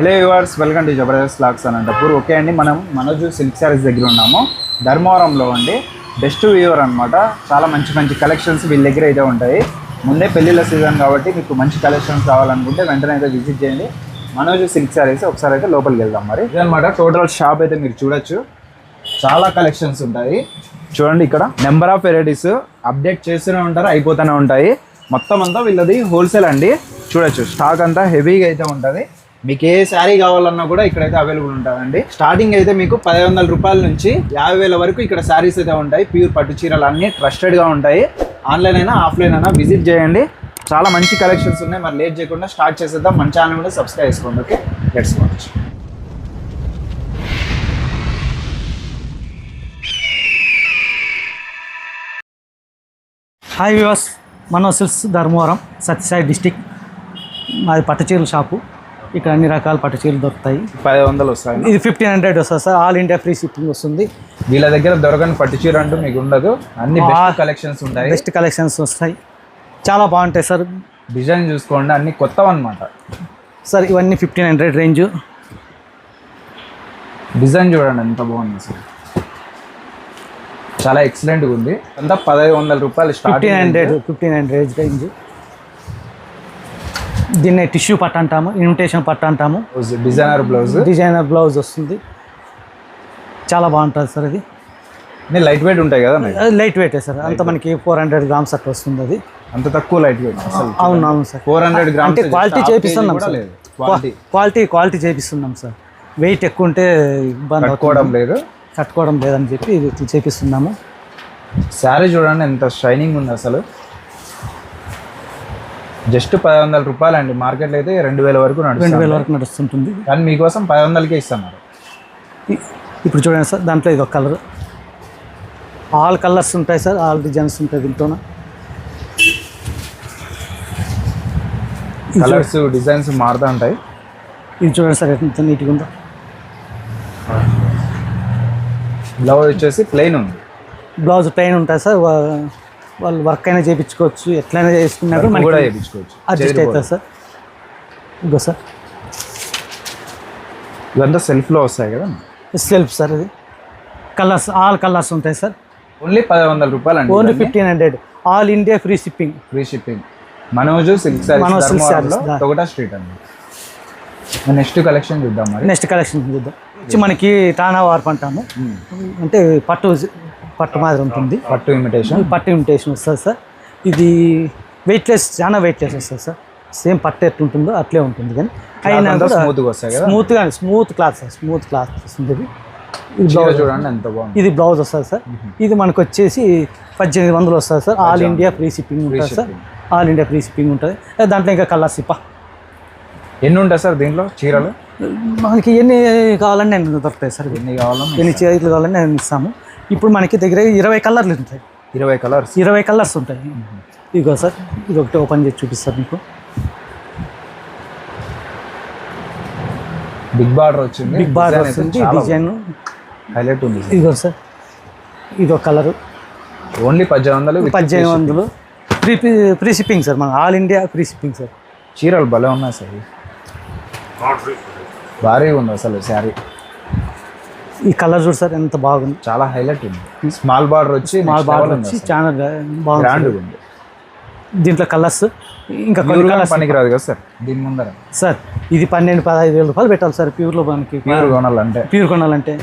Hello viewers welcome to Jabardasth lakhs Anantapur okay అండి మనం Manoj silk saris దగ్గర ఉన్నాము. ధర్మవరంలో అండి బెస్ట్ వ్యూవర్ అనమాట చాలా మంచి మంచి కలెక్షన్స్ వీళ్ళ దగ్గర అయితే ఉంటాయి. ముందే పెళ్ళిళ్ళ సీజన్ కాబట్టి మీకు మంచి కలెక్షన్స్ కావాలనుకుంటే వెంటనే అయితే విజిట్ చేయండి. మనోజు సిల్క్ శారీస్ ఒకసారి అయితే లోపలికి వెళ్దాం మరి. ఇదనమాట టోటల్ షాప్ అయితే మీరు చూడొచ్చు. చాలా కలెక్షన్స్ ఉంటాయి. చూడండి ఇక్కడ నెంబర్ ఆఫ్ వెరైటీస్ అప్డేట్ చేస్తూనే ఉంటారు అయిపోతూనే ఉంటాయి. మొత్తం అంతా వీళ్ళది హోల్సేల్ అండి. చూడొచ్చు స్టాక్ అంతా హెవీగా అయితే ఉంటుంది. మీకు ఏ శారీ కావాలన్నా కూడా ఇక్కడైతే అవైలబుల్ ఉంటుందండి. స్టార్టింగ్ అయితే మీకు పది వందల రూపాయల నుంచి యాభై వేల వరకు ఇక్కడ శారీస్ అయితే ఉంటాయి. ప్యూర్ పట్టు చీరలు అన్నీ ట్రస్టెడ్గా ఉంటాయి. ఆన్లైన్ అయినా ఆఫ్లైన్ అయినా విజిట్ చేయండి. చాలా మంచి కలెక్షన్స్ ఉన్నాయి. మరి లేట్ చేయకుండా స్టార్ట్ చేసేద్దాం. మన ఛానల్ కూడా సబ్స్క్రైబ్ చేసుకోండి ఓకే లెట్స్ వాచ్ హాయ్ వివాస్ మన సిల్స్ ధర్మవరం సత్యసాయి డిస్టిక్. మాది పట్టుచీరల షాపు. ఇక్కడ అన్ని రకాల పట్టుచీరలు దొరుకుతాయి. పది వందలు వస్తాయి ఇది ఫిఫ్టీన్ హండ్రెడ్ వస్తుంది sir. All India free shipping వస్తుంది. వీళ్ళ దగ్గర దొరకని పట్టు చీర అంటూ మీకు ఉండదు. అన్ని కలెక్షన్స్ ఉంటాయి. బెస్ట్ కలెక్షన్స్ వస్తాయి. చాలా బాగుంటాయి సార్. డిజైన్ చూసుకోండి. అన్ని కొత్తవి అనమాట సార్ ఇవన్నీ ఫిఫ్టీన్ హండ్రెడ్ రేంజ్. డిజైన్ చూడండి ఎంత బాగుంది అసలు చాలా ఎక్సలెంట్గా ఉంది. అంతా పదహైదు వందల రూపాయలు fifteen hundred fifteen hundred range. దీన్ని టిష్యూ పట్టు అంటాము ఇన్విటేషన్ పట్టు అంటాము. డిజైనర్ బ్లౌజ్ డిజైనర్ బ్లౌజ్ వస్తుంది. చాలా బాగుంటుంది సార్ ఇది. లైట్ వెయిట్ ఉంటాయి కదా లైట్ వెయిట్ సార్. అంత మనకి ఫోర్ హండ్రెడ్ గ్రామ్స్ అట్లా వస్తుంది అది. అంత తక్కువ లైట్ వెయిట్ అవును అవును సార్. ఫోర్ హండ్రెడ్ గ్రామ్స్ అంటే క్వాలిటీ చేపిస్తున్నాం సార్. క్వాలిటీ క్వాలిటీ చేపిస్తున్నాం సార్. వెయిట్ ఎక్కువ ఉంటే ఇబ్బంది కట్టుకోవడం లేదు. కట్టుకోవడం లేదని చెప్పి చేపిస్తున్నాము. శారీ చూడండి ఎంత షైనింగ్ ఉంది అసలు. జస్ట్ పది వందల రూపాయలు అండి మార్కెట్లో అయితే రెండు వేల వరకు రెండు వేల వరకు నడుస్తుంటుంది కానీ మీకోసం పది వందలకే ఇస్తున్నారు ఇప్పుడు చూడండి సార్ దాంట్లో ఇది ఒక కలర్. ఆల్ కలర్స్ ఉంటాయి సార్ ఆల్ డిజైన్స్ ఉంటాయి దీంట్లోన. కలర్స్ డిజైన్స్ మారుతూ ఉంటాయి. ఇది చూడండి సార్ ఎంత నీట్గా ఉందో. బ్లౌజ్ వచ్చేసి ప్లెయిన్ ఉంది. బ్లౌజ్ ప్లెయిన్ ఉంటుంది సార్ వాళ్ళు వర్క్ అయినా చేయించుకోవచ్చు ఎట్లయినా చేసుకున్నా కూడా కూడా చేయించుకోవచ్చు అడ్జస్ట్ అవుతుంది సార్. ఇగో సార్. ఇవంతా సెల్ఫ్లో వస్తాయి కదా? సెల్ఫ్ సార్ ఇది. కలర్స్ ఆల్ కలర్స్ ఉంటాయి సార్. ఓన్లీ పది వందల రూపాయలు అండి only fifteen hundred all India free shipping free shipping Manoj silk saris. Thogata street అండి. నెక్స్ట్ కలెక్షన్ చూద్దాం మరి. నెక్స్ట్ కలెక్షన్ చూద్దాం. వచ్చి మనకి టానా వార్ప్ అంటాము అంటే పట్టు పట్టు మాదిరి ఉంటుంది. పట్టు ఇమిటేషన్ పట్టు ఇమిటేషన్ వస్తుంది సార్. ఇది వెయిట్లెస్ చాలా వెయిట్లెస్ వస్తుంది సార్. సేమ్ పట్టు ఎట్టు ఉంటుందో అట్లే ఉంటుంది కానీ అయినా స్మూత్గా కదా? స్మూత్గా smooth cloth sir. Smooth cloth వస్తుంది ఇది. బ్లౌజ్ చూడండి ఎంత బాగుంది. ఇది బ్లౌజ్ వస్తుంది సార్. ఇది మనకు వచ్చేసి పద్దెనిమిది వందలు వస్తుంది sir. All India free shipping ఉంటుంది sir. All India free shipping ఉంటుంది. దాంట్లో ఇంకా కలర్స్ ఇప్ప ఎన్ని ఉంటాయి సార్ దీంట్లో చీరలు? మనకి ఎన్ని కావాలంటే నేను దొరుకుతాయి సార్. ఎన్ని కావాలో ఎన్ని చేతులు కావాలంటే నేను ఇస్తాము. ఇప్పుడు మనకి దగ్గర ఇరవై కలర్లు ఉంటాయి. ఇరవై కలర్స్? ఇరవై కలర్స్ ఉంటాయి. ఇదిగో సార్ ఇది ఒకటి ఓపెన్ చేసి చూపిస్తారు మీకు. బిగ్ బార్డర్ వచ్చింది. బిగ్ బార్ వస్తుంది డిజైన్. హైలైట్ ఉంది ఇదిగో సార్ ఇది ఒక కలరు. ఓన్లీ పద్దెనిమిది వందలు పద్దెనిమిది వందలు. ఫ్రీ ఫ్రీ షిప్పింగ్ సార్ మన all India free shipping sir. చీరలు భలే ఉన్నాయి సార్. భారీగా ఉంది అసలు శారీ. ఈ కలర్ చూడు సార్ ఎంత బాగుంది. చాలా హైలైట్ ఉంది. స్మాల్ బార్డర్ వచ్చి స్మాల్ బార్డర్ వచ్చి చాలా బాగుంది ఉంది. దీంట్లో కలర్స్ ఇంకా కొన్ని కలర్స్. పనికిరాదు కదా సార్ దీని ముందర. సార్ ఇది పన్నెండు పదహైదు వేల రూపాయలు పెట్టాలి సార్ ప్యూర్లో మనకి. ప్యూర్ కొనాలంటే. ప్యూర్ కొనాలంటే.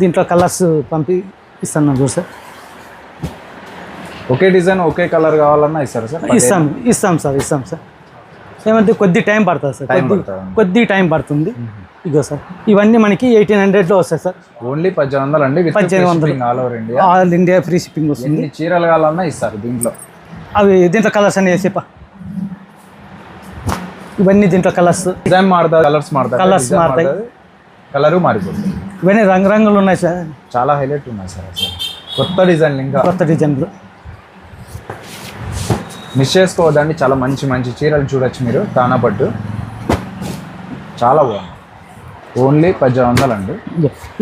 దీంట్లో కలర్స్ పంపి ఇస్తాను చూడు సార్. ఒకే డిజైన్ ఒకే కలర్ కావాలన్నా ఇస్తారు సార్? ఇస్తాం ఇస్తాం సార్ ఇస్తాం సార్. ఏమంటే కొద్ది టైం పడుతుంది సార్. కొద్ది టైం పడుతుంది. ఇగో సార్ ఇవన్నీ మనకి ఎయిటీన్ హండ్రెడ్లో వస్తాయి సార్. ఓన్లీ పద్దెనిమిది వందలు అండి పద్దెనిమిది వందలు. All over India all India free shipping వస్తుంది. చీరలు కావాలన్నా ఇస్తారు దీంట్లో. అవి దీంట్లో కలర్స్ అని చెప్ప ఇవన్నీ దీంట్లో కలర్స్ డిజైన్ మారుతుంది కలర్స్ మారుతాయి Colours మారుతాయి. కలరు మారిపోతుంది. ఇవన్నీ రంగురంగులు ఉన్నాయి సార్. చాలా హైలైట్ ఉన్నాయి సార్ కొత్త డిజైన్ ఇంకా. కొత్త డిజైన్లు మిస్ చేసుకోవద్దండి చాలా మంచి మంచి చీరలు చూడొచ్చు మీరు తానా పట్టు చాలా బాగుంది. ఓన్లీ పద్దెనిమిది వందలు అండి.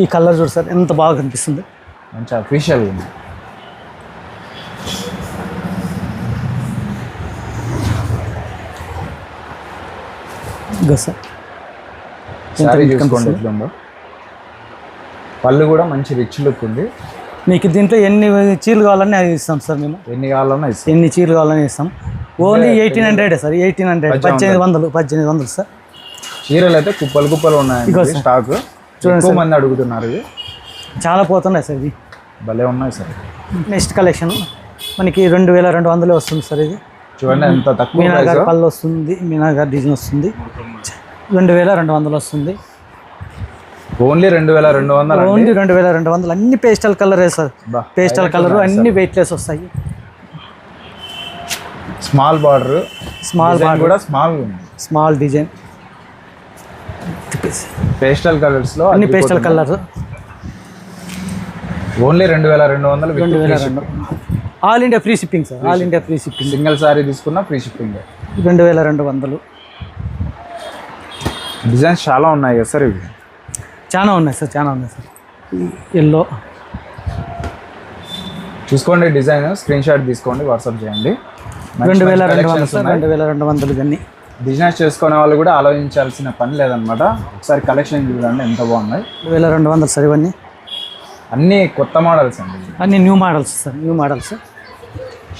ఈ కలర్ చూడు సార్ ఎంత బాగా కనిపిస్తుంది. మంచి అఫీషియల్ ఉంది. సార్. చూసుకోండి ఎట్లుందో. పళ్ళు కూడా మంచి రిచ్ లుక్ ఉంది. మీకు దీంట్లో ఎన్ని చీరలు కావాలని అది ఇస్తాం సార్ మేము. ఎన్ని కావాలన్నా ఇస్తాం. ఎన్ని చీరలు కావాలని ఇస్తాం. Only eighteen hundred sir eighteen hundred పద్దెనిమిది వందలు. పద్దెనిమిది వందలు సార్. చీరలు అయితే కుప్పలు కుప్పలు ఉన్నాయండి స్టాక్ ఎక్కువ మంది అడుగుతున్నారు చాలా పోతున్నాయి సార్ ఇది. భలే ఉన్నాయి సార్. Next collection. మనకి రెండు వేల రెండు వందలే వస్తుంది సార్ ఇది. చూడండి ఎంత తక్కువ మీనాగారి పళ్ళు వస్తుంది మీనాగారి డిజైన్ వస్తుంది. రెండు వేల రెండు వందలు వస్తుంది. ఓన్లీ రెండు వేల రెండు వందలు ఓన్లీ రెండు వేల రెండు వందలు. అన్ని పేస్టల్ కలరే సార్. పేస్టల్ కలర్ అన్ని వెయిట్లెస్ వస్తాయి. Small border. స్మాల్ కూడా స్మాల్ స్మాల్ డిజైన్. పేస్టల్ కలర్స్లో అన్ని పేస్టల్ కలర్. ఓన్లీ రెండు వేల రెండు వందలు రెండు వేల రెండు all India free shipping sir. All India free shipping. Single sari తీసుకున్నా ఫ్రీ షిప్పింగ్. రెండు వేల రెండు వందలు. డిజైన్స్ చాలా ఉన్నాయి కదా సార్ ఇవి? చాలా ఉన్నాయి సార్ చాలా ఉన్నాయి సార్. ఎల్లో. చూసుకోండి డిజైన్ స్క్రీన్ షాట్ తీసుకోండి వాట్సాప్ చేయండి. రెండు వేల రెండు వందలు సార్ రెండు వేల రెండు వందలు ఇవన్నీ. బిజినెస్ చేసుకునే వాళ్ళు కూడా ఆలోచించాల్సిన పని లేదనమాట ఒకసారి కలెక్షన్ చూడండి ఎంత బాగున్నాయి. రెండు వేల రెండు వందలు సార్ ఇవన్నీ. అన్నీ కొత్త మోడల్స్ అండి. అన్ని new models sir new models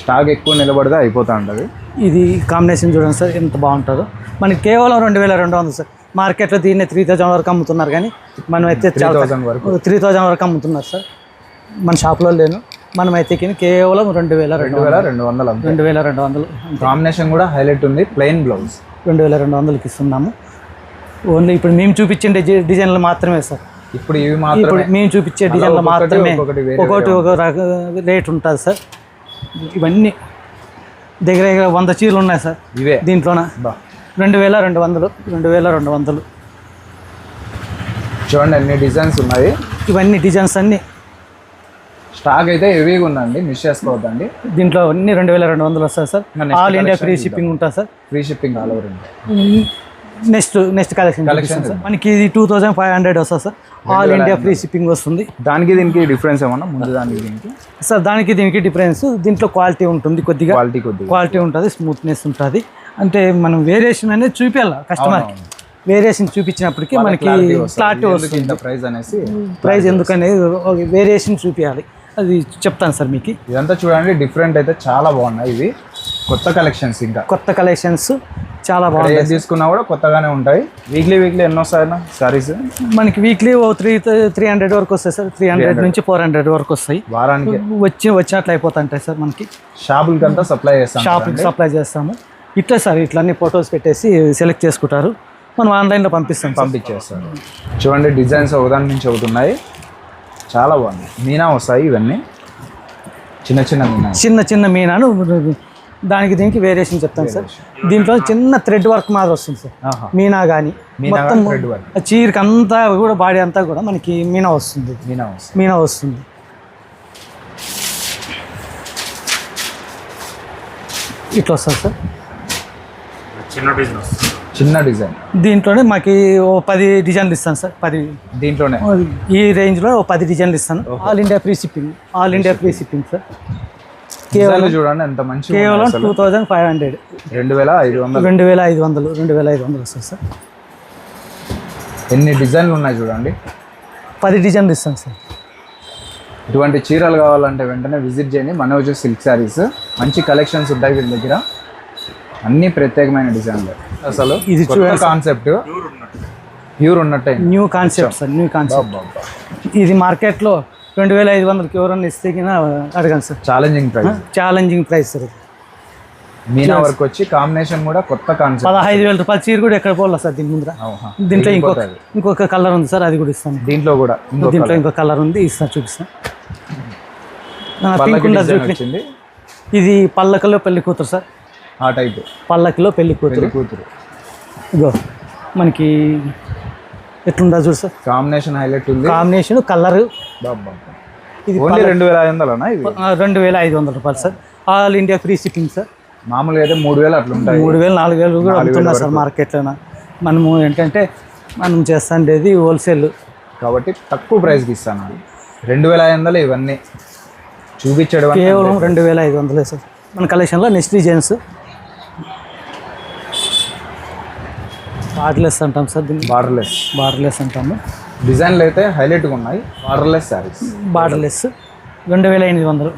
stock ఎక్కువ నిలబడితే అయిపోతూ ఉంటుంది. ఇది కాంబినేషన్ చూడండి సార్ ఎంత బాగుంటుందో. మనకి కేవలం రెండు వేల రెండు వందలు సార్. మార్కెట్లో దీన్ని త్రీ థౌజండ్ వరకు అమ్ముతున్నారు కానీ మనం అయితే త్రీ థౌసండ్ వరకు. త్రీ థౌజండ్ వరకు అమ్ముతున్నారు సార్. మన షాప్లో లేను. మనం అయితే కేవలం రెండు వేల రెండు వేల రెండు వందలు రెండు వేల రెండు వందలు కాంబినేషన్ కూడా హైలైట్ ఉంది ప్లెయిన్ బ్లౌజ్ రెండు వేల రెండు వందలకి ఇస్తున్నాము. ఓన్లీ ఇప్పుడు మేము చూపించే డిజై- డిజైన్లు మాత్రమే సార్. ఇప్పుడు ఇవి ఇప్పుడు మాత్రమే మేము చూపించే డిజైన్లు మాత్రమే. ఒక్కొక్కటి ఒక రేట్ ఉంటుంది సార్. ఇవన్నీ దగ్గర దగ్గర వంద చీరలు ఉన్నాయి సార్. ఇవే. దీంట్లోన. బా. రెండు వేల రెండు వందలు రెండు వేల రెండు వందలు చూడండి అన్ని డిజైన్స్ ఉన్నాయి. ఇవన్నీ డిజైన్స్ అన్నీ. స్టాక్ అయితే హెవీగా ఉందండి మిస్ చేసుకోవద్దండి. దీంట్లో అన్ని రెండు వేల రెండు వందలు వస్తాయి sir all India free. Shipping ఉంటుంది sir. Free shipping all over next next collection sir. మనకి ఇది టూ థౌజండ్ ఫైవ్ హండ్రెడ్ వస్తుంది sir. All India free shipping వస్తుంది. దానికి దీనికి డిఫరెన్స్ ఏమన్నా? ముందు దానికి దీనికి? సార్ దానికి దీనికి డిఫరెన్స్ దీంట్లో క్వాలిటీ ఉంటుంది కొద్దిగా. క్వాలిటీ కొద్దిగా. క్వాలిటీ ఉంటుంది స్మూత్నెస్ ఉంటుంది. అంటే మనం వేరియేషన్ అనేది చూపించాలి కస్టమర్కి వేరియేషన్ చూపించినప్పటికీ మనకి క్లారిటీ వస్తుంది. ప్రైస్ అనేసి ప్రైస్ ఎందుకనేది వేరియేషన్ చూపించాలి అది చెప్తాను సార్ మీకు. ఇదంతా చూడండి డిఫరెంట్ అయితే చాలా బాగున్నాయి ఇవి. కొత్త కలెక్షన్స్ ఇంకా. కొత్త కలెక్షన్స్ చాలా ఏది తీసుకున్నా కూడా కొత్తగానే ఉంటాయి. వీక్లీ వీక్లీ ఎన్నో వస్తాయన్న సారీస్ మనకి వీక్లీ ఓ త్రీ త్రీ హండ్రెడ్ వరకు వస్తాయి సార్. త్రీ హండ్రెడ్ నుంచి ఫోర్ హండ్రెడ్ వరకు వస్తాయి. వారానికి? వచ్చి వచ్చినట్లు అయిపోతుంటాయి సార్ మనకి. షాపులకి అంతా సప్లై చేస్తాం షాప్కి సప్లై చేస్తాము. ఇట్లా సార్ ఇట్లా అన్ని ఫొటోస్ పెట్టేసి సెలెక్ట్ చేసుకుంటారు. మనం ఆన్లైన్లో పంపిస్తాం సార్. పంపించేస్తారు. చూడండి డిజైన్స్ ఒకదాని నుంచి ఒకటి ఉన్నాయి చాలా బాగుంది. మీనా వస్తాయి ఇవన్నీ? చిన్న చిన్న మీనా చిన్న చిన్న మీనాను దానికి దీనికి వేరియేషన్ చెప్తాను సార్. దీంట్లో చిన్న థ్రెడ్ వర్క్ మాదిరి వస్తుంది సార్. మీనా కానీ మొత్తం. చీరకి అంతా కూడా బాడీ అంతా కూడా మనకి మీనా వస్తుంది. మీనా మీనా వస్తుంది. ఇట్లా వస్తుంది సార్. చిన్న డిజైన్. దీంట్లోనే మాకు ఓ పది డిజైన్లు ఇస్తాను సార్ పది. దీంట్లోనే? ఈ రేంజ్లో ఓ పది డిజైన్లు ఇస్తాను. All India free shipping all India free shipping sir. డిజైన్లు చూడండి ఎంత మంచి కేవలం టూ థౌజండ్ ఫైవ్ హండ్రెడ్. రెండు వేల ఐదు వందలు. రెండు వేల ఐదు వందలు రెండు వేల ఐదు వందలు వస్తుంది సార్. ఎన్ని డిజైన్లు ఉన్నాయి చూడండి. పది డిజైన్లు ఇస్తాను సార్. ఇటువంటి చీరలు కావాలంటే వెంటనే విజిట్ చేయండి. Manoj silk saris. మంచి కలెక్షన్స్ ఉంటాయి వీళ్ళ దగ్గర. అన్ని ప్రత్యేకమైన డిజైన్లు. అసలు ఇది కాన్సెప్ట్ ప్యూర్ ఉన్నట్టే. New concept sir new concept ఇది మార్కెట్లో రెండు వేల ఐదు వందలకి ఎవరన్నా ఇస్తే కింద అడగండి sir. Challenging price challenging price sir meena work వచ్చి కాంబినేషన్ కూడా కొత్త కాన్సెప్ట్ పదహైదు వేల రూపాయల చీర కూడా ఎక్కడ పోవాలి సార్ దీని ముందర? దీంట్లో ఇంకొక ఇంకొక కలర్ ఉంది సార్ అది కూడా ఇస్తాను. దీంట్లో కూడా ఇంకో దీంట్లో ఇంకో కలర్ ఉంది ఇస్తాను చూపిస్తాను. పింక్ ఉండదు ఇది పల్లకిలో పెళ్ళి కూతురు సార్. ఆ టైప్ పల్లకిలో పెళ్ళి కూతురు. కూతురు. ఇగో మనకి ఎట్లుందా చూడు సార్? కాంబినేషన్ హైలైట్ ఉంది. కాంబినేషన్ కలర్ ఇది ఓన్లీ రెండు వేల ఐదు వందలనా ఇవి రెండు వేల ఐదు వందల రూపాయలు sir. All India free shipping sir. మామూలుగా అయితే మూడు వేలు అట్లా ఉంటాయి. మూడు వేలు నాలుగు వేలు కూడా అమ్ముతున్నారు సార్ మార్కెట్లో మనము ఏంటంటే మనం చేస్తాండేది హోల్సేల్ కాబట్టి తక్కువ ప్రైస్కి ఇస్తాను రెండు వేల ఐదు వందలు ఇవన్నీ. చూపించడం కేవలం రెండు వేల ఐదు వందలే సార్. మన కలెక్షన్లో నెక్స్ట్ డిజైన్స్ బార్డర్లెస్ అంటాం సార్ దీన్ని? బార్డర్లెస్ బార్డర్లెస్ అంటాము. డిజైన్లు అయితే హైలైట్గా ఉన్నాయి. బార్డర్లెస్ శారీస్ బార్డర్లెస్ రెండు వేల ఎనిమిది వందలు.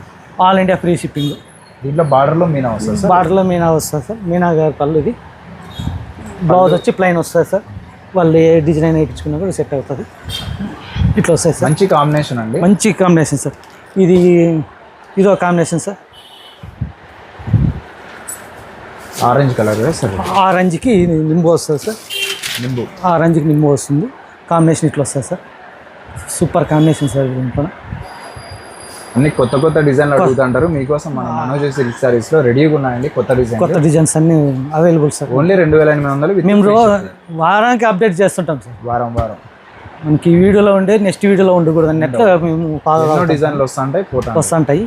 ఆల్ ఇండియా ఫ్రీ షిప్పింగ్ దీంట్లో బార్డర్లో మీనా వస్తుంది సార్? బార్డర్లో మీనా వస్తుంది సార్. మీనా గారి పళ్ళు ఇది. బ్లౌజ్ వచ్చి ప్లైన్ వస్తుంది సార్. వాళ్ళు ఏ డిజైన్ వేయించుకున్నా కూడా సెట్ అవుతుంది. ఇట్లా వస్తాయి సార్. మంచి కాంబినేషన్ అండి. మంచి కాంబినేషన్ సార్. ఇది ఇదో combination sir. Orange colour sir ఆరెంజ్కి నింబు వస్తుంది సార్. నింబు. ఆరెంజ్కి నింబు వస్తుంది. కాంబినేషన్ ఇట్లా వస్తుంది సార్. సూపర్ కాంబినేషన్ సార్ దీంట్లో అన్ని కొత్త కొత్త డిజైన్లు అడుగుతుంటారు. మీకోసం మన మనోజ్ సిల్క్ సారీస్లో రెడీగా ఉన్నాయండి కొత్త డిజైన్ కొత్త డిజైన్స్ అన్నీ అవైలబుల్ సార్. ఓన్లీ రెండు వేల ఎనిమిది వందలు మేము వారానికి అప్డేట్ చేస్తుంటాం సార్. వారం వారం. మనకి ఈ వీడియోలో ఉండే నెక్స్ట్ వీడియోలో ఉండకూడదు అన్నట్లు మేము ఎన్నో డిజైన్లు వస్తుంటాయి వస్తుంటాయి.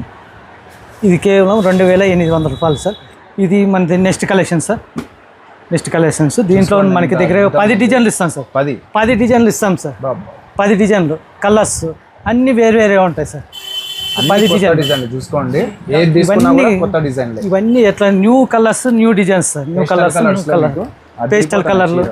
ఇది కేవలం రెండు వేల ఎనిమిది వందల రూపాయలు సార్. ఇది మనది next collection sir. Next collections దీంట్లో మనకి దగ్గర పది డిజైన్లు ఇస్తాం సార్. పది. పది డిజైన్లు ఇస్తాం సార్. పది డిజైన్లు. కలర్స్ అన్నీ వేరు వేరే ఉంటాయి సార్. పది డిజైన్ డిజైన్లు. చూసుకోండి. డిజైన్లే. ఇవన్నీ ఎట్లా new colours new designs sir. New colours new colour pastel కలర్లు.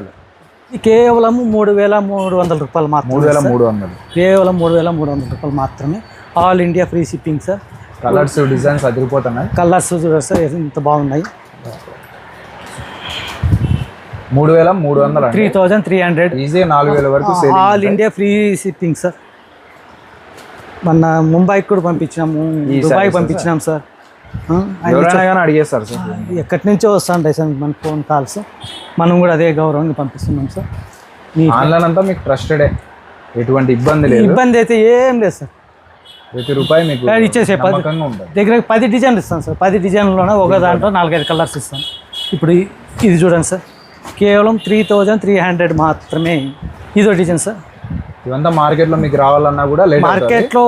కేవలం మూడు వేల మూడు వందల రూపాయలు మూడు మాత్రమే వేల సార్. మూడు వందలు. కేవలం మూడు వేల మూడు వందల రూపాయలు మాత్రమే. All India free shipping sir colours designs అదిరిపోతున్నాయి. Colours చూడండి సార్ ఎంత బాగున్నాయి. మూడు వేల మూడు వందలు three thousand three hundred. Easy నాలుగు వేల వరకు all India free shipping sir. మొన్న ముంబైకి కూడా పంపించినాము దుబాయ్ పంపించినాం సార్. అడిగేస్తారు సార్ ఎక్కడి నుంచో వస్తుంటాయి సార్ మన ఫోన్ కాల్స్ మనం కూడా అదే గౌరవంగా పంపిస్తున్నాం సార్. మీ ఆన్లైన్ అంతా మీకు ట్రస్టెడే. ఎటువంటి ఇబ్బంది లేదు. ఇబ్బంది అయితే ఏం లేదు సార్. ప్రతి రూపాయి మీకు ఇచ్చేసే పది దగ్గర పది డిజైన్లు ఇస్తాం సార్. పది డిజైన్లోనే ఒక దాంట్లో నాలుగైదు కలర్స్ ఇస్తాం. ఇప్పుడు ఇది చూడండి సార్. కేవలం త్రీ థౌజండ్ త్రీ హండ్రెడ్ మాత్రమే. ఇదో డిజైన్ సార్ ఇవంతా మార్కెట్లో మీకు రావాలన్నా కూడా లేట్ మార్కెట్లో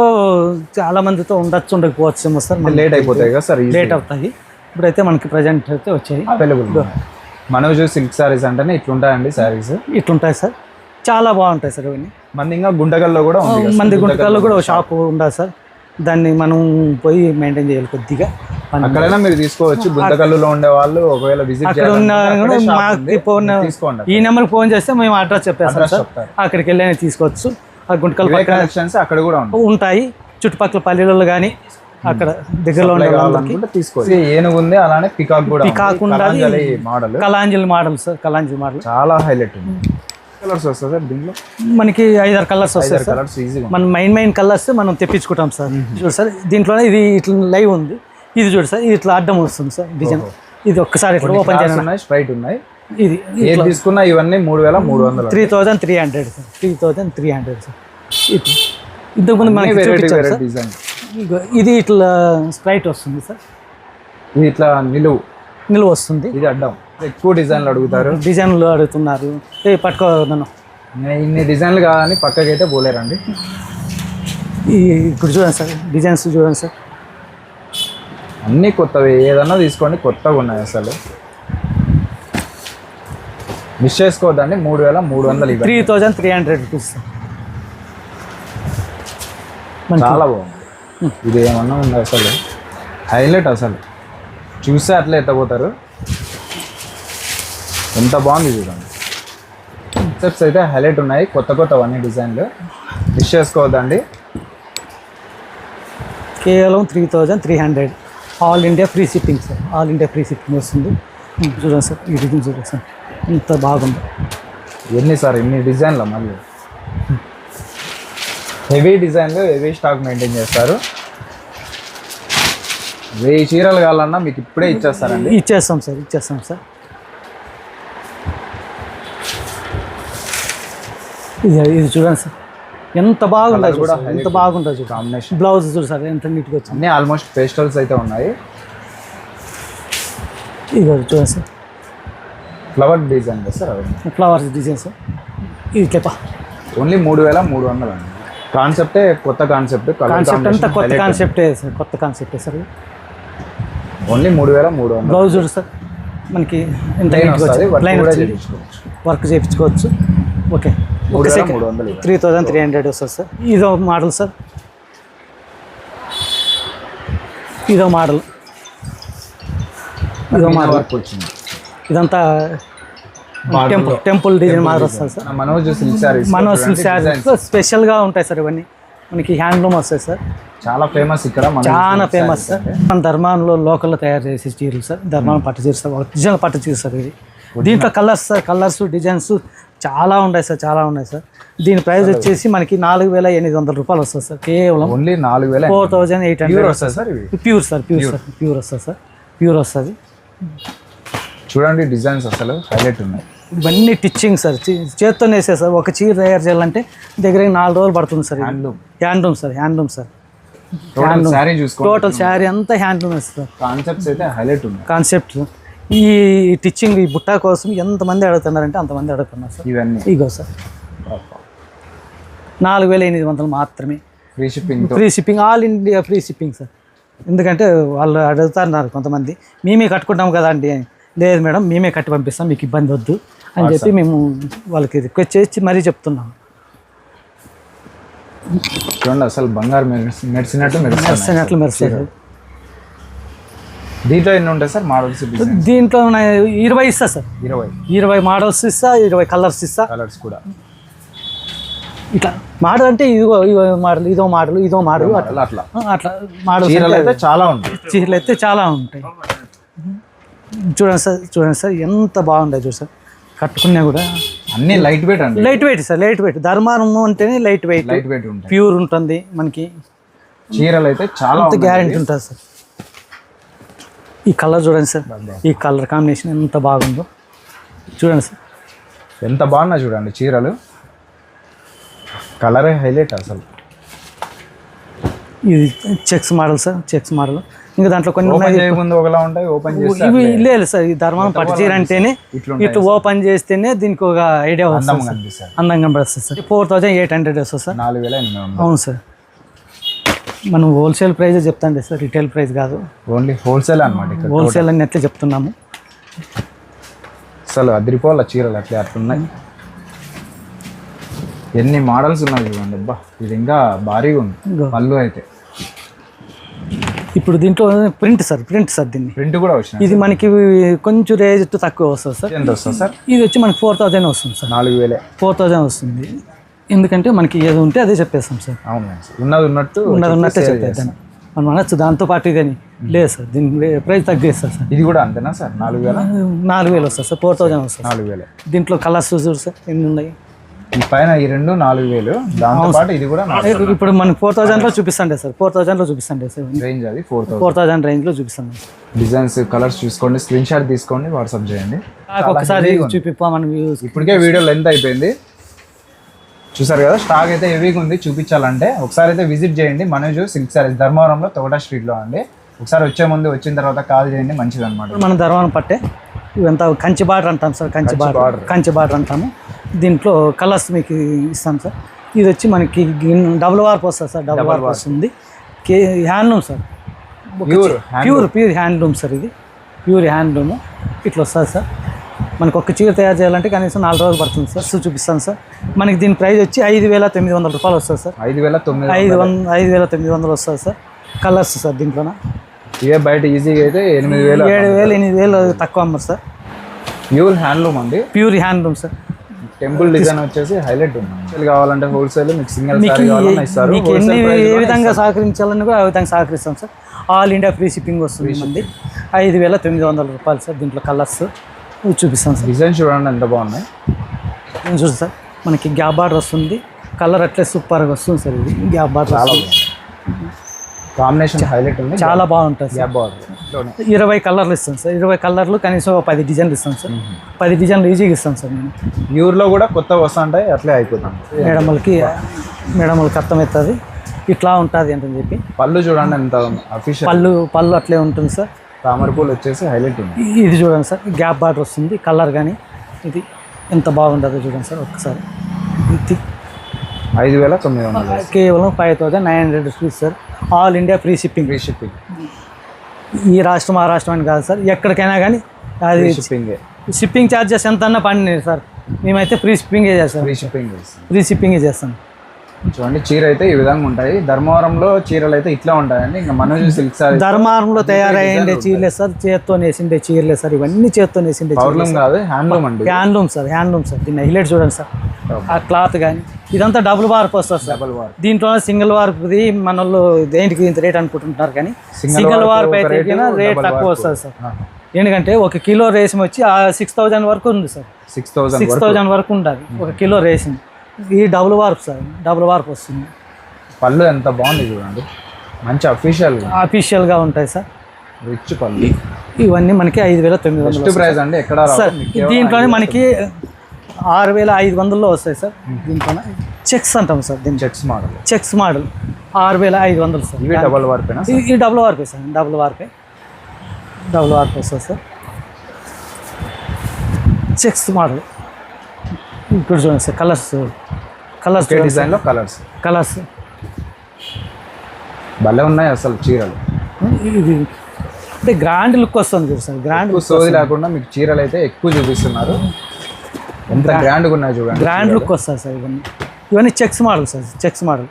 చాలా మందితో ఉండొచ్చు ఉండకపోవచ్చు సార్ లేట్ అయిపోతాయి కదా సార్ లేట్ అవుతాయి. ఇప్పుడైతే మనకి ప్రజెంట్ అయితే వచ్చాయి. అవైలబుల్ మనోజ్ సిల్క్ సారీస్ అంటేనే ఇట్లుంటాయండి సారీస్ ఇట్లుంటాయి సార్ చాలా బాగుంటాయి సార్ ఇవన్నీ. మంది ఇంకా గుంటకల్లో కూడా ఉంది. మంది గుంటకాల్లో కూడా షాప్ ఉండదు సార్ దాన్ని మనం పోయి మెయింటైన్ చేయాలి కొద్దిగా. అక్కడైనా మీరు తీసుకోవచ్చు. గుంతకల్లులో ఉండే వాళ్ళు ఒకవేళ విజిట్ అక్కడ మాకు ఫోన్ తీసుకోండి ఈ నెంబర్కి ఫోన్ చేస్తే మేము అడ్రస్ చెప్పేస్తాం సార్. అక్కడికి వెళ్ళి తీసుకోవచ్చు. ఆ గుంటకల్ కలెక్షన్స్ అక్కడ కూడా ఉంటాయి. ఉంటాయి. చుట్టుపక్కల పల్లెలలో కానీ అక్కడ దగ్గరలో ఉండే వాళ్ళకి తీసుకోవచ్చు. ఏనుగు ఉంది అలానే పికాక్ కూడా Peacock ఉన్నది. Model Kalanjali model sir Kalanjali model చాలా హైలైట్ ఉంది. కలర్స్ వస్తుంది సార్ దీంట్లో? మనకి ఐదారు కలర్స్ వస్తాయి కలర్స్ ఈజీగా మన మెయిన్ మెయిన్ కలర్స్ మనం తెప్పించుకుంటాం సార్. చూడు సార్ దీంట్లోనే ఇది ఇట్లా లైవ్ ఉంది. ఇది చూడు సార్ ఇది ఇట్లా అడ్డం వస్తుంది సార్ డిజైన్. ఇది ఒక్కసారి ఇట్లా ఓపెన్ చేయాలి ఉన్నాయి స్ట్రైట్ ఉన్నాయి. ఇది ఏది తీసుకున్నా ఇవన్నీ మూడు వేల మూడు వందలు three thousand three hundred sir. Three thousand three hundred sir. ఇది ఇంతకుముందు మనకి చూపించాం ఇది ఇట్లా స్ప్రైట్ వస్తుంది సార్. ఇది ఇట్లా నిలువు. నిలువ వస్తుంది. ఇది అడ్డం. ఎక్కువ డిజైన్లు అడుగుతారు. డిజైన్లు అడుగుతున్నారు. ఏ పట్టుకో నన్ను. నేను ఇన్ని డిజైన్లు కాదని పక్కకైతే పోలేరండి. ఈ ఇప్పుడు చూడండి సార్ డిజైన్స్ చూడండి సార్. అన్నీ కొత్తవి. ఏదన్నా తీసుకోండి కొత్తగా ఉన్నాయి అసలు. మిస్ చేసుకోవద్దండి. మూడు వేల మూడు వందలు three thousand three hundred rupees. చాలా బాగుంది. ఇది ఏమన్నా ఉంది అసలు? హైలైట్ అసలు. చూస్తే అట్లా ఎత్తపోతారు ఎంత బాగుంది చూడండి. కాన్సెప్ట్స్ అయితే హైలైట్ ఉన్నాయి. కొత్త కొత్తవన్నీ డిజైన్లు మిస్ చేసుకోవద్దండి. కేవలం three thousand three hundred all India free shipping sir all India free shipping వస్తుంది. ఉమ్, చూడండి సార్ ఈ డిజైన్ చూడండి సార్ ఇంత బాగుంది. ఎన్ని సార్ ఎన్ని డిజైన్లు మళ్ళీ? హెవీ డిజైన్లు హెవీ స్టాక్ మెయింటైన్ చేస్తారు. వెయ్యి చీరలు కావాలన్నా మీకు ఇప్పుడే ఇచ్చేస్తారండి. ఇచ్చేస్తాం సార్ ఇచ్చేస్తాం సార్ ఇది ఇది చూడండి సార్. ఎంత బాగుంటుంది కూడా. ఎంత బాగుంటుంది కాంబినేషన్ బ్లౌజ్ చూడు సార్ ఎంత నీట్గా వచ్చింది. అన్నీ ఆల్మోస్ట్ పేస్టల్స్ అయితే ఉన్నాయి. ఇది చూడండి సార్. ఫ్లవర్ డిజైన్ సార్ అవి ఫ్లవర్స్ డిజైన్ సార్. ఇది చెప్పా ఓన్లీ మూడు వేల మూడు వందలు అండి. కాన్సెప్టే కొత్త కాన్సెప్ట్ కాన్సెప్ట్ అంతా కొత్త కాన్సెప్టే సార్ కొత్త కాన్సెప్టే సార్ ఓన్లీ మూడు వేల మూడు వందలు. బ్లౌజ్ చూడు సార్. మనకి ఎంత వచ్చింది. వర్క్ చేయించుకోవచ్చు. వర్క్ చేయించుకోవచ్చు. ఓకే ఒక second. Three thousand three hundred వస్తుంది సార్. ఇదో మోడల్ సార్. ఇదో మోడల్. ఇదో మోడల్. వచ్చింది. ఇదంతా టెంపుల్ టెంపుల్ డిజైన్ మాదిరి వస్తుంది సార్. మనోజ్ సిల్క్ సారీస్ మన శారీస్ స్పెషల్గా ఉంటాయి సార్ ఇవన్నీ. మనకి హ్యాండ్లూమ్ వస్తాయి సార్. చాలా ఫేమస్ ఇక్కడ మనోజ్ చాలా ఫేమస్ సార్. మన ధర్మానంలో లోకల్లో తయారు చేసే చీరలు సార్. ధర్మానం పట్టు చీర సార్ ఒరిజినల్ పట్టు చీర సార్ ఇది దీంట్లో కలర్స్ సార్ కలర్స్ డిజైన్స్ చాలా ఉన్నాయి సార్ చాలా ఉన్నాయి సార్. దీని ప్రైస్ వచ్చేసి మనకి నాలుగు వేల ఎనిమిది వందల రూపాయలు వస్తుంది సార్ కేవలం ఓన్లీ నాలుగు వేల ఫోర్ థౌజండ్ ఎయిట్ హండ్రెడ్ వస్తుంది sir pure sir pure sir pure వస్తుంది సార్ ప్యూర్ వస్తుంది. చూడండి డిజైన్స్ అసలు హైలైట్ ఉన్నాయి. ఇవన్నీ టిచ్చింగ్ సార్ చేత్తో వేసే సార్. ఒక చీర తయారు చేయాలంటే దగ్గర నాలుగు రోజులు పడుతుంది sir handloom handloom sir handloom sir. Total sari చూసుకోండి. టోటల్ శారీ అంతా హ్యాండ్లూమ్ సార్. కాన్సెప్ట్స్ అయితే హైలైట్ ఉన్నాయి. కాన్సెప్ట్ ఈ టిచ్చింగ్ ఈ బుట్టా కోసం ఎంతమంది అడుగుతున్నారంటే అంతమంది అడుగుతున్నారు సార్. ఇవన్నీ. ఇగో సార్. నాలుగు వేల ఎనిమిది వందలు మాత్రమే. Free shipping free shipping all India free shipping sir ఎందుకంటే వాళ్ళు అడుగుతున్నారు కొంతమంది. మేమే కట్టుకుంటాం కదా అండి. లేదు మేడం మేమే కట్టి పంపిస్తాం మీకు ఇబ్బంది వద్దు అని చెప్పి మేము వాళ్ళకి రిక్వెస్ట్ చేసి మరీ చెప్తున్నాం. చూడండి అసలు బంగారు మెరిసి- మెరిసినట్టు మెరుస్తున్నాయి. అట్లా మెరుస్తుంది దీంట్లో ఎన్ని ఉంటాయి సార్? మోడల్స్ దీంట్లో ఇరవై ఇస్తా సార్. ఇరవై. ఇరవై మోడల్స్ ఇస్తా ఇరవై కలర్స్ ఇస్తా. కలర్స్ కూడా. ఇట్లా మోడల్ అంటే ఇదిగో ఇదో మోడల్ ఇదో మోడల్ ఇదో మోడల్ అట్లా అట్లా. అట్లా మోడల్స్ చీరలు అయితే చాలా ఉంటాయి. చీరలు అయితే చాలా ఉంటాయి. చూడండి సార్ చూడండి సార్ ఎంత బాగుంటాయి చూడు సార్. కట్టుకున్నా కూడా. అన్ని లైట్ వెయిట్ అండి. Light weight sir light weight Dharmavaram అంటేనే light weight light weight pure ఉంటుంది మనకి. చీరలు అయితే చాలా. గ్యారెంటీ ఉంటుంది సార్. ఈ కలర్ చూడండి సార్. ఈ కలర్ కాంబినేషన్ ఎంత బాగుందో. చూడండి సార్. ఎంత బాగున్నా చూడండి చీరలు. కలరే హైలైట్ అసలు. ఇది checks model sir checks model. ఇంకా దాంట్లో కొన్ని ఒకలా ఉంటాయి ఓపెన్ ఇవి లేదు సార్ ఈ ధర్మం పట్టు చీర అంటేనే ఇట్లా ఓపెన్ చేస్తేనే దీనికి ఒక ఐడియా వస్తుంది అందంగా పడుతుంది sir. Four thousand eight hundred వస్తుంది సార్. నాలుగు వేల అవును సార్. మనం హోల్సేల్ ప్రైజే చెప్తాండి సార్ రిటైల్ ప్రైస్ కాదు. ఓన్లీ హోల్సేల్ అనమాట హోల్సేల్ అని ఎట్లా చెప్తున్నాము. అసలు అదిరిపోవాల చీరలు అట్లా అట్లున్నాయి. ఎన్ని మోడల్స్ ఉన్నాయి చూడండి అబ్బా ఇది ఇంకా భారీగా ఉంది. పళ్ళు అయితే. ఇప్పుడు దీంట్లో ప్రింట్ సార్ ప్రింట్ సార్ దీన్ని. ప్రింట్ కూడా వచ్చినాయి. ఇది మనకి కొంచెం రేట్ తక్కువ వస్తుంది సార్. ఎంత వస్తుంది సార్? ఇది వచ్చి మనకి ఫోర్ థౌజండ్ వస్తుంది సార్. నాలుగు వేలే. ఫోర్ థౌజండ్ వస్తుంది. ఎందుకంటే మనకి ఏది ఉంటే అదే చెప్పేస్తాం సార్. అవును సార్. ఉన్నది ఉన్నట్టు ఉన్నది ఉన్నట్టే చెప్పేద్దాం మనం అనొచ్చు దాంతో పాటు ఇదని లేదు సార్. దీని ప్రైస్ తగ్గిస్తారు సార్ ఇది కూడా అంతేనా సార్? నాలుగు వేల? నాలుగు వేలు వస్తుంది సార్. ఫోర్ థౌజండ్ వస్తుంది నాలుగు వేలే. దీంట్లో కలర్స్ చూడు సార్ ఎన్ని ఉన్నాయి? ఈ పైన ఈ రెండు నాలుగు వేలు. దాంతో పాటు ఇది కూడా ఇప్పుడు మనకి ఫోర్ థౌజండ్లో చూపిస్తాండే సార్. ఫోర్ థౌజండ్లో చూపిస్తాండే సార్. రేంజ్ అది ఫోర్ థౌసండ్ ఫోర్ థౌజండ్ రేంజ్లో చూపిస్తాను డిజైన్స్ కలర్స్ చూసుకోండి. స్క్రీన్ షాట్ తీసుకోండి వాట్సాప్ చేయండి. ఒకసారి చూపిప్పా మనం ఇప్పటికే వీడియో లెంత్ అయిపోయింది. చూసారు కదా? స్టాక్ అయితే హెవీగా ఉంది. చూపించాలంటే ఒకసారి అయితే విజిట్ చేయండి. మనోజ్ సిల్క్ సారీస్ ధర్మవరంలో తోట స్ట్రీట్లో అండి. ఒకసారి వచ్చే ముందు వచ్చిన తర్వాత కాల్ చేయండి. మంచిది అనమాట మనం ధర్వానం పట్టే. ఇవంతా కంచి బార్డర్ అంటాం sir Kanchi border. Kanchi border అంటాము. దీంట్లో కలర్స్ మీకు ఇస్తాం సార్. ఇది వచ్చి మనకి డబుల్ వార్ప్ వస్తుంది సార్ డబుల్ వార్ప్ వస్తుంది కే handloom sir. Pure pure pure handloom sir ఇది. Pure handloom. ఇట్లా వస్తుంది సార్. మనకు ఒక చీర తయారు చేయాలంటే కనీసం నాలుగు రోజులు పడుతుంది సార్. సో చూపిస్తాను సార్. మనకి దీని ప్రైస్ వచ్చి ఐదు వేల తొమ్మిది వందల రూపాయలు వస్తుంది సార్. ఐదు వేల తొమ్మిది ఐదు వంద ఐదు వేల తొమ్మిది వందలు వస్తుంది సార్. Colours sir దీంట్లోన. ఇవే బయట ఈజీగా అయితే ఎనిమిది వేలు ఏడు వేలు ఎనిమిది వేలు తక్కువ అమ్మరు సార్. ప్యూర్ హ్యాండ్లూమ్ అండి. Pure handloom sir. Temple design వచ్చేసి హైలైట్ ఉంది. కావాలంటే హోల్సేల్ మీకు సింగిల్ ఇస్తారు. మీకు ఎన్ని ఏ విధంగా సహకరించాలని కూడా ఆ విధంగా సహకరిస్తాం sir. All India free shipping వస్తుంది ఐదు వేల తొమ్మిది వందల రూపాయలు సార్ దీంట్లో కలర్స్ చూపిస్తాం సార్. డిజైన్ చూడండి ఎంత బాగున్నాయి. నేను చూసి సార్ మనకి గ్యాప్ బార్డర్ వస్తుంది. కలర్ అట్లే సూపర్గా వస్తుంది సార్ ఇది. గ్యాప్ బార్డర్ చాలా. కాంబినేషన్ హైలైట్ ఉంది. చాలా బాగుంటుంది గ్యాప్ బాగుంది ఇరవై కలర్లు ఇస్తాం సార్. ఇరవై కలర్లు కనీసం ఒక పది డిజైన్లు ఇస్తాం సార్. పది డిజైన్లు ఈజీగా ఇస్తాం సార్ నేను. ప్యూర్లో కూడా కొత్త వస్తుంటాయి అట్లే అయిపోతుంది. మేడమలకి మేడమలకి అర్థమవుతుంది. ఇట్లా ఉంటుంది అని చెప్పి. పళ్ళు చూడండి ఎంత పళ్ళు పళ్ళు అట్లే ఉంటుంది సార్. తామర పూలు వచ్చేసి హైలైట్ ఉంది ఇది చూడండి సార్ గ్యాప్ బార్డర్ వస్తుంది కలర్ కానీ ఇది ఎంత బాగుంటుందో చూడండి సార్ ఒక్కసారి ఇది ఐదు వేల తొమ్మిది వందలు కేవలం five thousand nine hundred rupees sir. All India free shipping free shipping ఈ రాష్ట్రం ఆ రాష్ట్రం అని కాదు సార్ ఎక్కడికైనా కానీ అది షిప్పింగ్ షిప్పింగ్ ఛార్జెస్ ఎంత అన్నా పండి సార్. మేమైతే ఫ్రీ షిప్పింగే చేస్తాం. ఫ్రీ షిప్పింగ్ ఫ్రీ షిప్పింగే చేస్తాం. చూడండి చీర అయితే ఈ విధంగా ఉంటాయి. ధర్మవరంలో చీరలు అయితే ఇట్లా ఉంటాయండి. ఇంకా మనోజ్ సిల్క్ సారీ. ధర్మారంలో తయారయ్యిండే చీరలే సార్ చేత్తో నేసిండే చీరలే సార్ ఇవన్నీ చేత్తో నేసిండే పౌర్ణం కాదు హ్యాండ్లూమ్ అండి హ్యాండ్లూమ్ సార్ హ్యాండ్లూమ్ సార్. దీన్ని హైలైట్ చూడండి సార్. ఆ క్లాత్ కానీ ఇదంతా డబుల్ వార్ప్ వస్తుంది సార్. డబల్ వార్ దీంట్లో సింగిల్ వార్ప్ది మన వాళ్ళు దేనికి ఇంత రేట్ అనుకుంటుంటారు కానీ సింగిల్ వార్ప్ ఒక అయితే రేటు, తక్కువ. వస్తుంది సార్. ఎందుకంటే ఒక కిలో రేసం వచ్చి సిక్స్ థౌజండ్ వరకు ఉంది sir. Six thousand six thousand వరకు. ఉంటుంది ఒక కిలో రేసింగ్ ఈ double warp sir double warp వస్తుంది. పళ్ళు ఎంత బాగుంది చూడండి. మంచి అఫీషియల్ అఫీషియల్గా ఉంటాయి సార్. రిచ్ పళ్ళు. ఇవన్నీ మనకి ఐదు వేల తొమ్మిది వందలు ప్రైస్ అండి ఎక్కడ. సార్ దీంట్లోనే మనకి ఆరు వేల ఐదు వందల్లో వస్తాయి సార్. దీంట్లోనే చెక్స్ అంటాం సార్ దీన్ని. చెక్స్ మోడల్ చెక్స్ మోడల్ ఆరు వేల ఐదు వందలు సార్. ఇవి డబల్ వార్ప్ ఈ- ఈ డబుల్ వార్పే సార్ డబుల్ వార్పే డబుల్ వార్ప్ వస్తుంది సార్. చెక్స్ మోడల్ ఇప్పుడు చూడండి సార్ కలర్స్ కలర్స్ ఒకే డిజైన్లో కలర్స్ కలర్స్ భలే ఉన్నాయి అసలు చీరలు. ఇది అంటే గ్రాండ్ లుక్ వస్తుంది చూడు సార్ గ్రాండ్ సోది లేకుండా మీకు చీరలు అయితే ఎక్కువ చూపిస్తున్నారు. ఎంత గ్రాండ్గా ఉన్నాయి చూడండి గ్రాండ్ లుక్ వస్తుంది సార్ ఇవన్నీ. ఇవన్నీ checks model sir checks model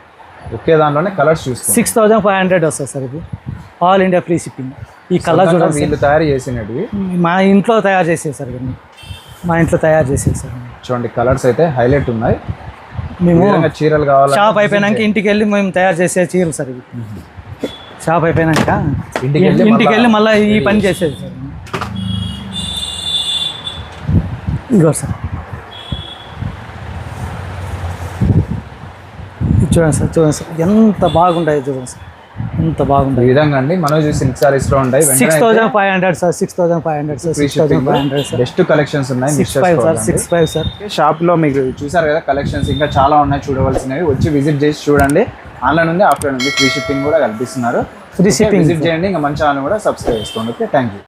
ఒకే దాంట్లోనే కలర్స్ చూసుకోండి. సిక్స్ థౌజండ్ ఫైవ్ హండ్రెడ్ వస్తుంది సార్ ఇది ఆల్ ఇండియా ఫ్రీ షిప్పింగ్ ఈ కలర్ చూడండి వీళ్ళు తయారు చేసినవి. మా ఇంట్లో తయారు చేసేది సార్ ఇవన్నీ. మా ఇంట్లో తయారు చేసేది సార్. చూడండి కలర్స్ అయితే హైలైట్ ఉన్నాయి. మేము చీరలు కావాలి షాప్ అయిపోయినాక ఇంటికి వెళ్ళి మేము తయారు చేసే చీరలు సార్ ఇవి. షాప్ అయిపోయినాక ఇంటికి వెళ్ళి మళ్ళీ ఈ పని చేసేది సార్. ఇదిగో సార్. చూడండి సార్ చూడండి సార్ ఎంత బాగుంటాయి చూడండి సార్. ఈ బాగుంటాయి విధంగా అండి. మనోజ్ సిల్క్ సారీస్లో ఉంటాయి. Six thousand five hundred sir six thousand five hundred sir six thousand five hundred sir best collections ఉన్నాయి. Six five sir six five sir షాప్లో మీకు చూసారు కదా కలెక్షన్స్ ఇంకా చాలా ఉన్నాయి చూడవలసినవి. వచ్చి విజిట్ చేసి చూడండి. ఆన్లైన్ ఉంది ఆఫ్లైన్ ఉంది. ఫ్రీ షిప్పింగ్ కూడా కల్పిస్తున్నారు. ఫ్రీ షిప్పింగ్ విజిట్ చేయండి. ఇంకా మంచి ఛానల్ కూడా సబ్స్క్రైబ్ చేసుకోండి. Okay thank you